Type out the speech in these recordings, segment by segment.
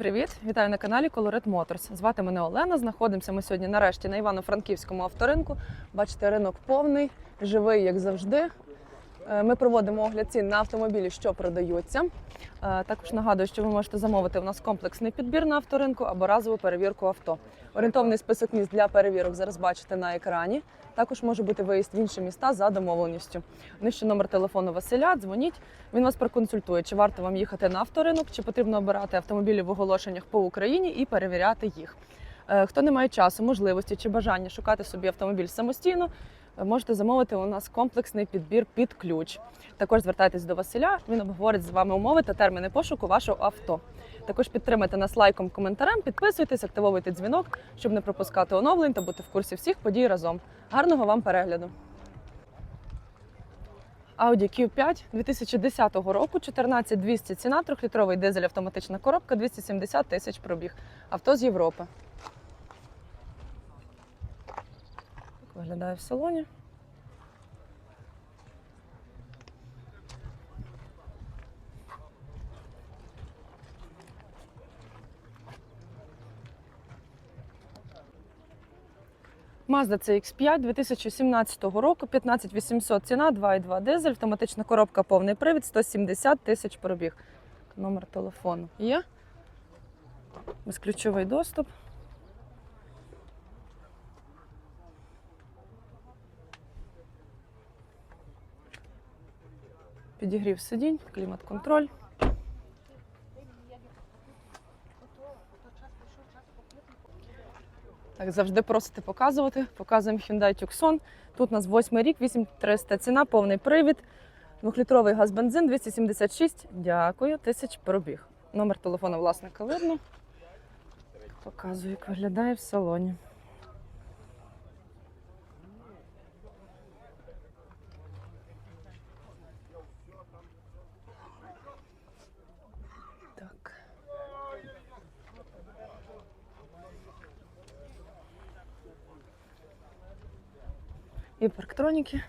привіт! Вітаю на каналі Colorit Motors. Звати мене Олена. Знаходимося ми сьогодні нарешті на Івано-Франківському авторинку. Бачите, ринок повний, живий, як завжди. Е, Ми проводимо огляд цін на автомобілі, що продаються. Е, Також нагадую, що ви можете замовити у нас комплексний підбір на авторинку або разову перевірку авто. Орієнтовний список міст для перевірок зараз бачите на екрані. Також може бути виїзд в інші міста за домовленістю. Нижче номер телефону Василя. Дзвоніть. Він вас проконсультує, чи варто вам їхати на авторинок, чи потрібно обирати автомобілі в оголошеннях по Україні і перевіряти їх. Е, Хто не має часу, можливості чи бажання шукати собі автомобіль самостійно, можете замовити у нас комплексний підбір під ключ. Також звертайтесь до Василя. Він обговорить з вами умови та терміни пошуку вашого авто. Також підтримайте нас лайком, коментарем, підписуйтесь, активовуйте дзвінок, щоб не пропускати оновлень та бути в курсі всіх подій разом. Гарного вам перегляду! Audi Q5 2010 року, 14200 ціна, 3-літровий дизель автоматична коробка, 270 тисяч пробіг. Авто з Європи. Виглядає в салоні. Mazda CX5 2017 року, 15800 ціна, 2,2 дизель, автоматична коробка, повний привід, 170 тисяч пробіг. Номер телефону є. Безключовий доступ. Підігрів сидінь, клімат-контроль. Так, завжди просите показувати. Показуємо Hyundai Tucson. Тут у нас восьмий рік, 8300 ціна, повний привід. Двохлітровий газ бензин 276. Дякую, тисяч пробіг. Номер телефону власника видно. Показую, як виглядає в салоні. Так. І парктроніки.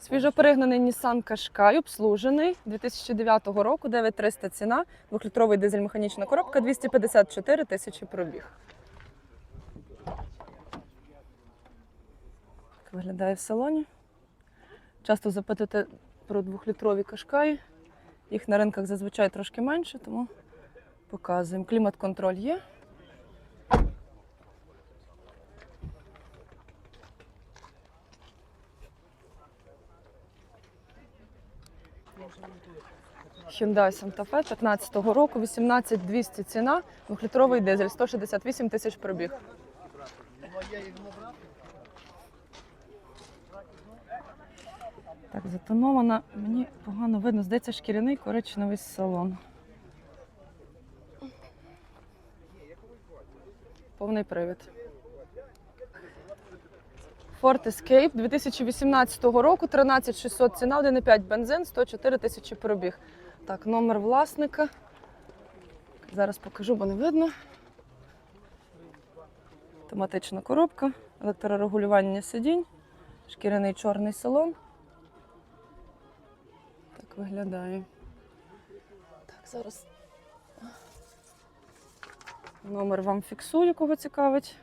Свіжоперегнаний Nissan Qashqai, обслужений 2009 року, 9300 ціна, двохлітровий дизель механічна коробка, 254 тисячі пробіг. Так виглядає в салоні. Часто запитуєте про двохлітрові Qashqai. Їх на ринках зазвичай трошки менше, тому показуємо. Клімат-контроль є. Hyundai Santa Fe 15 року, 18200 ціна, двохлітровий дизель, 168 тисяч пробіг. Так, затонована. Мені погано видно, здається, шкіряний коричневий салон. Повний привід. Ford Escape 2018 року, 13600 ціна, 1,5 бензин, 104 тисячі пробіг. Так, номер власника. Зараз покажу, бо не видно. Автоматична коробка, електрорегулювання сидінь, шкіряний чорний салон. Так виглядає. Так, зараз номер вам фіксую, кого цікавить.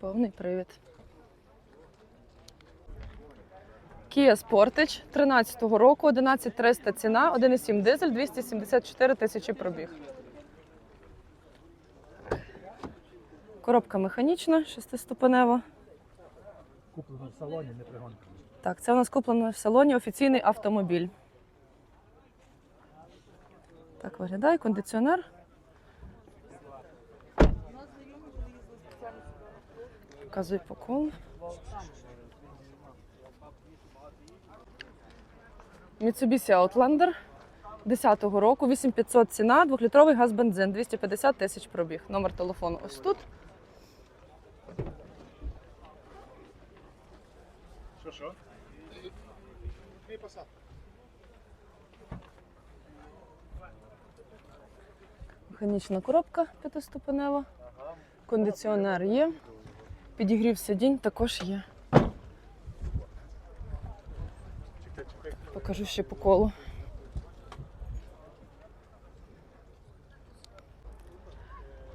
Повний привід. Kia Sportage 13-го року, 11300 ціна, 1,7 дизель, 274 тисячі пробіг. Коробка механічна, шестиступенева. Куплено в салоні, не пригонка. Так, це у нас куплено в салоні офіційний автомобіль. Так виглядає кондиціонер. Показую по колу. Mitsubishi Outlander 10-го року, 8500 ціна, 2-літровий газ бензин, 250 тисяч пробіг. Номер телефону ось тут. Що, що? Твій посад. Механічна коробка п'ятиступенева. Кондиціонер є. Підігрів сидінь також є. Покажу ще по колу.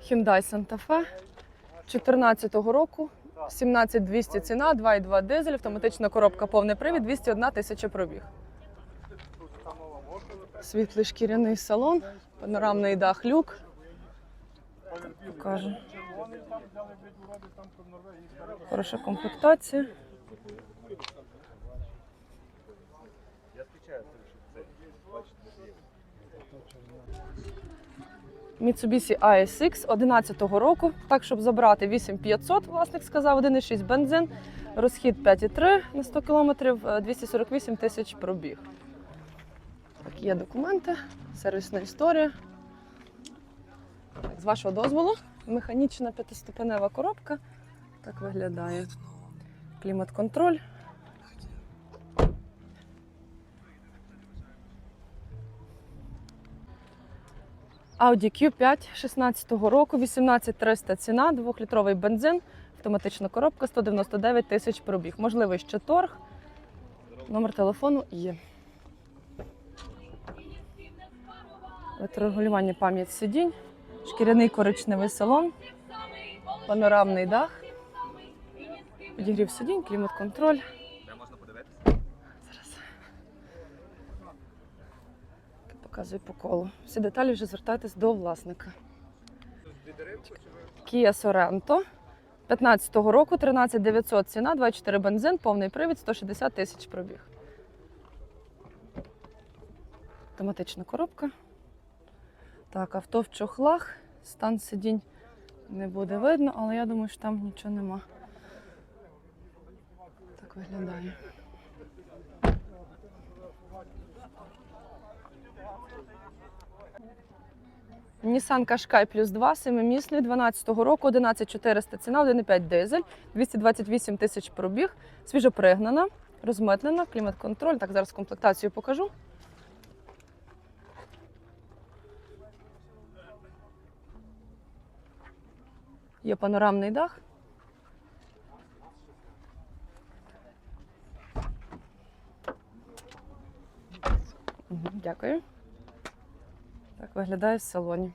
Hyundai Santa Fe 14 року. 17200 ціна, 2,2 дизель, автоматична коробка, повний привід, 201 тисяча пробіг. Світлий шкіряний салон, панорамний дах люк. Покажу. Хороша комплектація. Mitsubishi ASX 11 року. Так, щоб забрати 8500, власник сказав, 1,6 бензин, розхід 5,3 на 100 км, 248 тисяч пробіг. Так, є документи, сервісна історія. З вашого дозволу, механічна п'ятиступенева коробка. Так виглядає. Клімат-контроль. Audi Q5 16 року, 18300 ціна, 2-літровий бензин, автоматична коробка, 199 тисяч пробіг. Можливий ще торг. Номер телефону є. Електрорегулювання пам'ять сидінь, шкіряний коричневий салон, панорамний дах, підігрів сидінь, клімат-контроль. Зараз. Показую по колу. Всі деталі вже звертайтесь до власника. Kia Sorento. 15-го року, 13900 ціна, 24 бензин, повний привід, 160 тисяч пробіг. Автоматична коробка. Так, авто в чохлах. Стан сидінь не буде видно, але я думаю, що там нічого нема. Так виглядає. Nissan Qashqai плюс 2, семимісний, 12-го року, 11400 ціна, 1,5 дизель, 228 тисяч пробіг, свіжопригнана, розмитнена, клімат-контроль. Так, зараз комплектацію покажу. Є панорамний дах. Дякую. Так виглядає в салоні.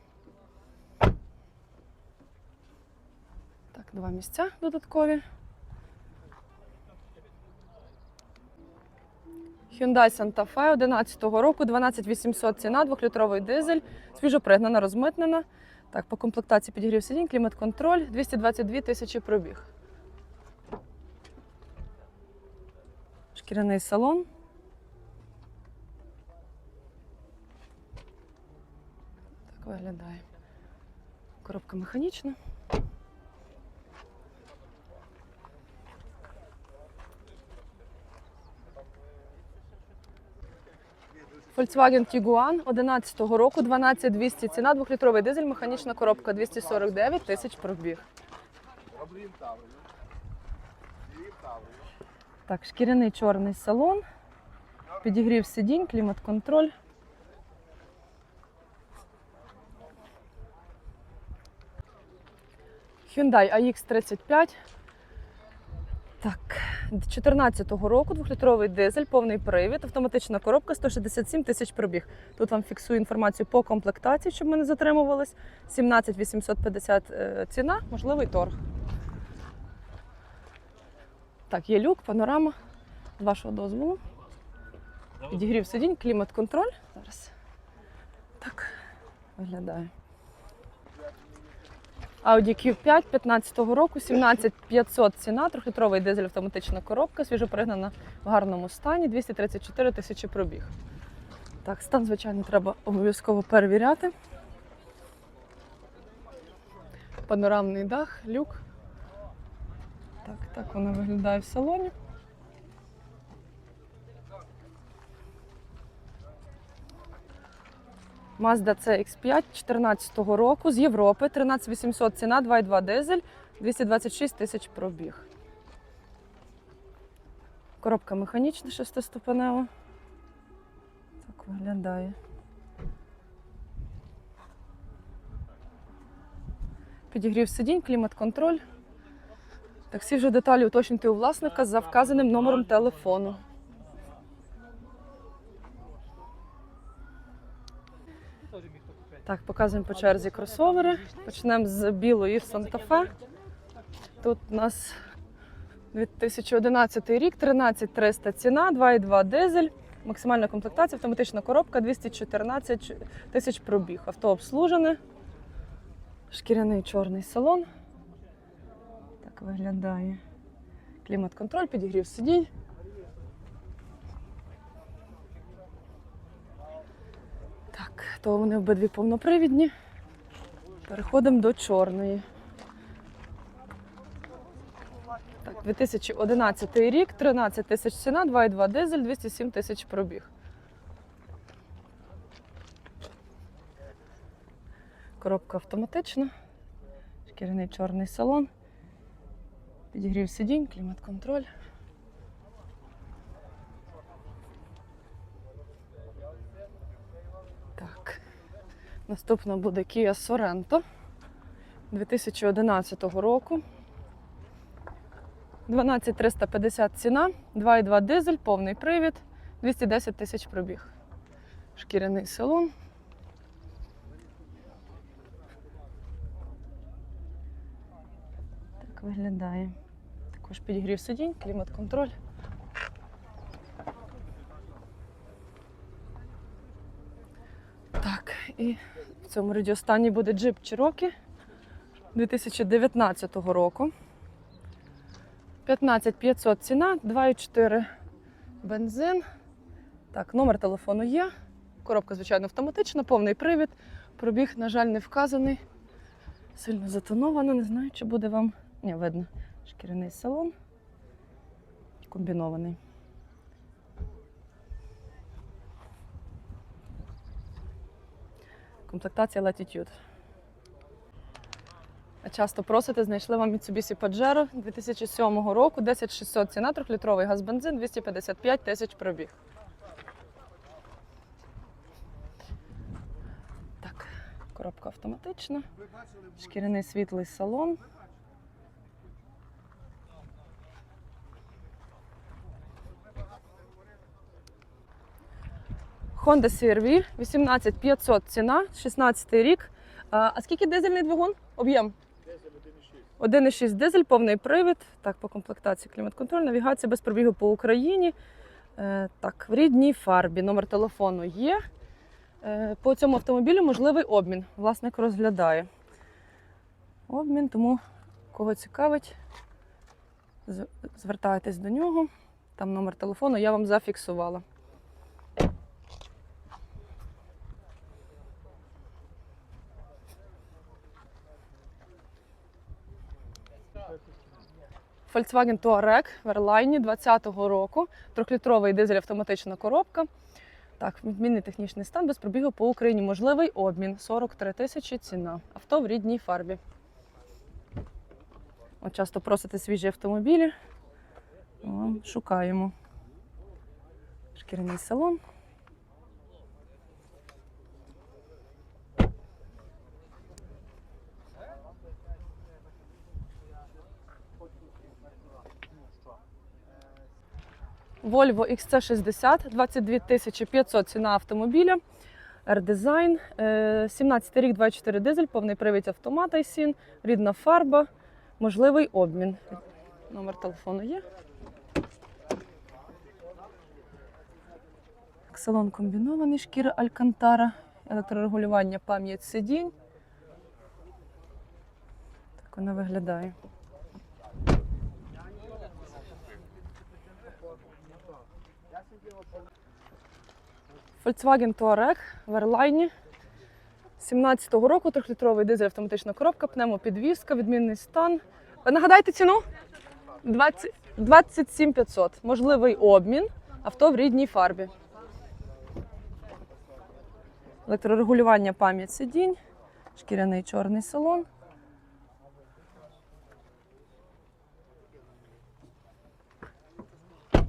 Так, два місця додаткові. Hyundai Santa Fe 11 року, 12800 ціна, 2-літровий дизель, свіжопригнана, розмитнена. Так, по комплектації підігрів сидінь, клімат-контроль, 222 тисячі пробіг. Шкіряний салон. Так виглядає. Коробка механічна. Volkswagen Tiguan 11 року, 12200 ціна, 2-літровий дизель, механічна коробка 249 тисяч пробіг. Так, шкіряний чорний салон, підігрів сидінь, клімат-контроль. Hyundai AX35. Так, 14-го року, 2-літровий дизель, повний привід, автоматична коробка, 167 тисяч пробіг. Тут вам фіксую інформацію по комплектації, щоб ми не затримувались. 17 850 е, ціна, можливий торг. Так, є люк, панорама. З вашого дозволу. Підігрів сидінь, клімат-контроль. Зараз. Так, виглядає. Audi Q5 15-го року, 17500 ціна, трьохлітровий дизель автоматична коробка, свіжопригнана в гарному стані, 234 тисячі пробіг. Так, стан, звичайно, треба обов'язково перевіряти. Панорамний дах, люк. Так, так воно виглядає в салоні. Mazda CX5 14 року з Європи, 13800 ціна, 2,2 дизель, 226 тисяч пробіг. Коробка механічна шестиступенева. Так виглядає. Підігрів сидінь, клімат-контроль. Так, всі вже деталі уточнюйте у власника за вказаним номером телефону. Так, показуємо по черзі кросовери. Почнемо з білої Санта-Фе. Тут у нас 2011 рік, 13300 ціна, 2,2 дизель, максимальна комплектація, автоматична коробка, 214 тисяч пробіг. Авто обслужене, шкіряний чорний салон. Так виглядає. Клімат-контроль, підігрів сидінь. То вони обидві повнопривідні. Переходимо до чорної. Так, 2011 рік, 13 тисяч ціна, 2,2 дизель, 207 тисяч пробіг. Коробка автоматична, шкіряний чорний салон, підігрів сидінь, клімат-контроль. Наступна буде Kia Sorento 2011 року. 12350 ціна, 2,2 дизель, повний привід, 210 тисяч пробіг. Шкіряний салон. Так виглядає. Також підігрів сидінь, клімат-контроль. Так, і в цьому радіостані буде джип Cherokee 2019 року. 15500 ціна, 2,4 бензин. Так, номер телефону є. Коробка, звичайно, автоматична, повний привід. Пробіг, на жаль, не вказаний. Сильно затоновано, не знаю, чи буде вам. Ні, видно. Шкіряний салон. Комбінований. Комплектація Latitude. Часто просите, знайшли вам Mitsubishi Pajero 2007 року, 10600 ціна, 3-літровий газ-бензин, 255 тисяч пробіг. Так, коробка автоматична, шкіряний світлий салон. Honda CR-V 18500 ціна, 16 рік. А, скільки дизельний двигун? Об'єм? 1,6 дизель, повний привід. Так, по комплектації клімат-контроль, навігація без пробігу по Україні. Е, так, в рідній фарбі. Номер телефону є. Е, по цьому автомобілю можливий обмін. Власник розглядає. Обмін, тому кого цікавить, звертайтесь до нього. Там номер телефону я вам зафіксувала. Volkswagen Touareg в Airline 2020 року. Трьохлітровий дизель автоматична коробка. Так, відмінний технічний стан без пробігу по Україні. Можливий обмін 43 тисячі ціна. Авто в рідній фарбі. От часто просите свіжі автомобілі. О, шукаємо. Шкіряний салон. Volvo XC60, 22 тисячі 500 ціна автомобіля. R-Design, е, 17 рік, 24 дизель, повний привід автомата сін, рідна фарба, можливий обмін. Номер телефону є. Салон комбінований, шкіра Алькантара, електрорегулювання, пам'ять сидінь. Так вона виглядає. Volkswagen Touareg в Airline 17-го року, 3-літровий дизель автоматична коробка, пневмопідвізка, відмінний стан. Е, Нагадайте ціну? 20, 27 500. Можливий обмін. Авто в рідній фарбі. Електрорегулювання пам'ять сидінь, шкіряний чорний салон.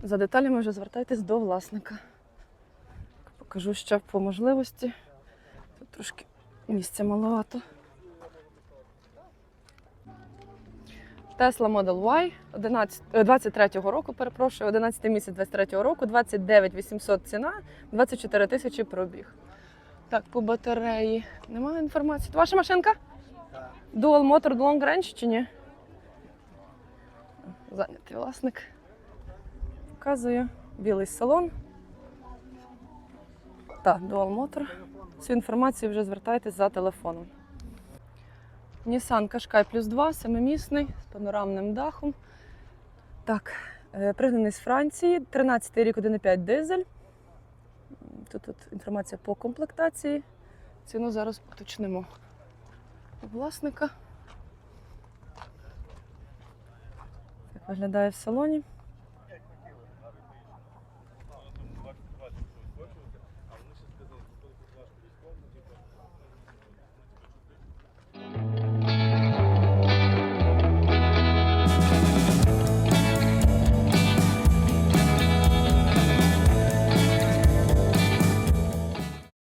За деталями вже звертайтесь до власника. Покажу ще по можливості. Тут трошки місця маловато. Tesla Model Y 11, е, 23-го року, перепрошую, 11 місяць 23-го року, 29 800 ціна, 24 тисячі пробіг. Так, по батареї немає інформації. Ваша машинка? Dual Motor Long Range чи ні? Зайнятий власник. Показую. Білий салон. Так, Dual Motor. Цю інформацію вже звертайтесь за телефоном. Nissan Qashqai плюс 2, семимісний, з панорамним дахом. Так, е, пригнаний з Франції, 13 рік 1,5 дизель. Тут, тут інформація по комплектації. Ціну зараз уточнимо у власника. Так виглядає в салоні.